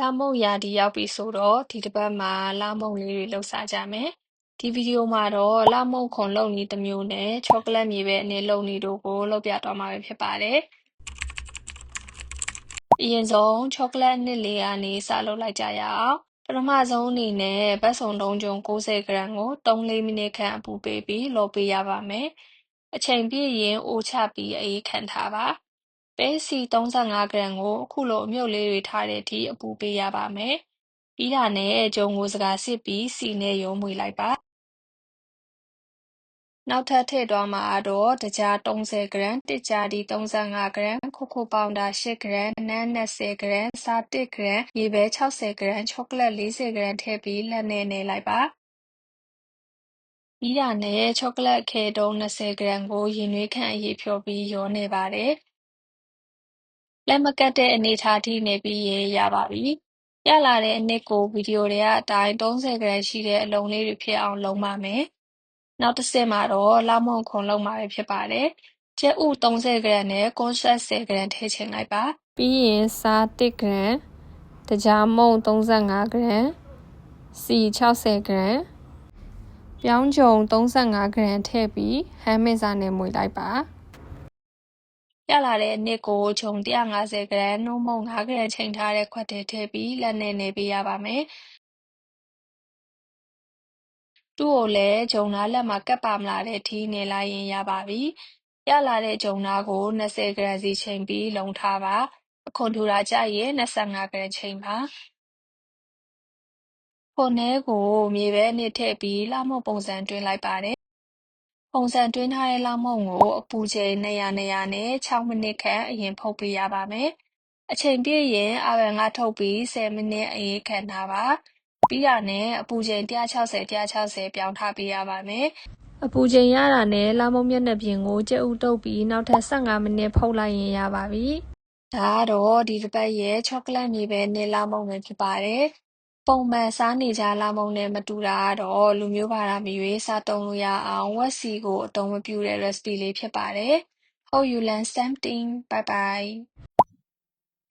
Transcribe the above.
လာမုတ်ရာသီရောက်ပြီဆိုတော့ ဒီတစ်ပတ်မှာလာမုတ်လေးတွေလှုပ်စားကြမယ်။ဒီဗီဒီယိုမှာတော့လာမုတ်ခွန်လုပ်နည်းတစ်မျိုးနဲ့ ချောကလက်မြေပဲအနေလုပ်နည်းတို့ကို လုပ်ပြသွားမှာပဲဖြစ်ပါတယ်။အရင်ဆုံး ချောကလက်နှစ်လေးကနေ စလုပ်လိုက်ကြရအောင်။ပထမဆုံးအနေနဲ့ဘတ်စုံတုံးကျုံ60ဂရမ်ကို 3-4 မိနစ်ခန့် အပူပေးပြီးလောပေးရပါမယ်။အချိန်ပြည့်ရင် အိုးချပြီးအေးခံထားပါ။ ပဲဆီ35ဂရမ်ကို အခုလို အမြုပ်လေးတွေထားတဲ့အထိ အပူပေးရပါမယ်။ပြီးတာနဲ့ ဂျုံကိုစကာစစ်ပြီး ဆီနဲ့ရုံးမွေလိုက်ပါ။နောက်ထပ် ထည့်သွားမှာကတော့တကြား30ဂရမ် တစ်ကြားဒီ35ဂရမ် ခိုကိုပေါင်ဒါ8ဂရမ် နန်း20ဂရမ်စား1ဂရမ် ရေပဲ60ဂရမ် ချောကလက်40ဂရမ်ထည့်ပြီး လက်နဲ့ နယ်လိုက်ပါ ပြီးတာနဲ့ ချောကလက်အခဲတုံး20ဂရမ်ကို ရေနွေးခန့်အရေးဖြောပြီး ရောနေပါတယ်။ လက်မကပ်တဲ့အနေအထားထိနေပြီးရင်ရပါပြီ။ရလာတဲ့အနစ်ကိုဗီဒီယိုထဲကအတိုင်း30ဂရမ်ရှိတဲ့အလုံးလေးတွေဖြစ်အောင်လုံးပါမယ်။နောက်တစ်ဆင့်မှာတော့လမုံခွန်လုံးမှာပဲဖြစ်ပါတယ်။ကြက်ဥ30ဂရမ်နဲ့ကွန်းဆက်10ဂရမ်ထည့်ချင်လိုက်ပါ။ပြီးရင်စား1ဂရမ်တကြားမုံ35ဂရမ်စီ60ဂရမ်ပြောင်းကြုံ35ဂရမ်ထည့်ပြီးဟမ်းမင်းစာနဲ့မွေလိုက်ပါ။ ရလာတဲ့အနစ်ကို ခြုံ150ဂရမ်နှုတ်မုန့်5ဂရမ် ချိန်ထားတဲ့ ခွက်ထဲထည့်ပြီး လက်နဲ့ နယ်ပေးရပါမယ်။သူ့ကိုလည်း ဂျုံသားလက်မှာ ကပ်ပါမလာတဲ့အထိ နယ်လိုက်ရင် ရပါပြီ။ရလာတဲ့ ဂျုံသားကို20ဂရမ်စီချိန်ပြီး လုံထားပါ။အခွန်ထူတာကြရင်25ဂရမ် ချိန်ပါ။ခွန်ထဲကို မြေပဲအနစ်ထည့်ပြီး လှမုတ်ပုံစံ သွင်းလိုက်ပါတယ် ပုံစံသွင်းထားတဲ့ လောက်မုန့်ကို အပူချိန်200 200နဲ့6မိနစ်ခန့် အရင်ဖုတ်ပေးရပါမယ်။အချိန်ပြည့်ရင် အာဗန်ကထုတ်ပြီး10မိနစ် အအေးခံထားပါ။ပြီးတာနဲ့ အပူချိန်160 160ပြောင်းထားပေးရပါမယ်။အပူချိန်ရတာနဲ့ လောက်မုန့်မျက်နှာပြင်ကို ကြက်ဥတုပ်ပြီး နောက်ထပ်15မိနစ် ဖုတ်လိုက်ရင် ရပါပြီ။ဒါကတော့ ဒီတစ်ပတ်ရဲ့ ချောကလက်မြေပဲနဲ့လောက်မုန့်ပဲ ဖြစ်ပါတယ်။ ပုံမှန်စားနေကျလမုန့်နဲ့ မတူတာကတော့ လူမျိုးဘာသာမရွေး စားသုံးလို့ရအောင် ဝက်ဆီကို အသုံးမပြုတဲ့ recipe လေးဖြစ်ပါတယ်။ Hope you learn something. Bye bye.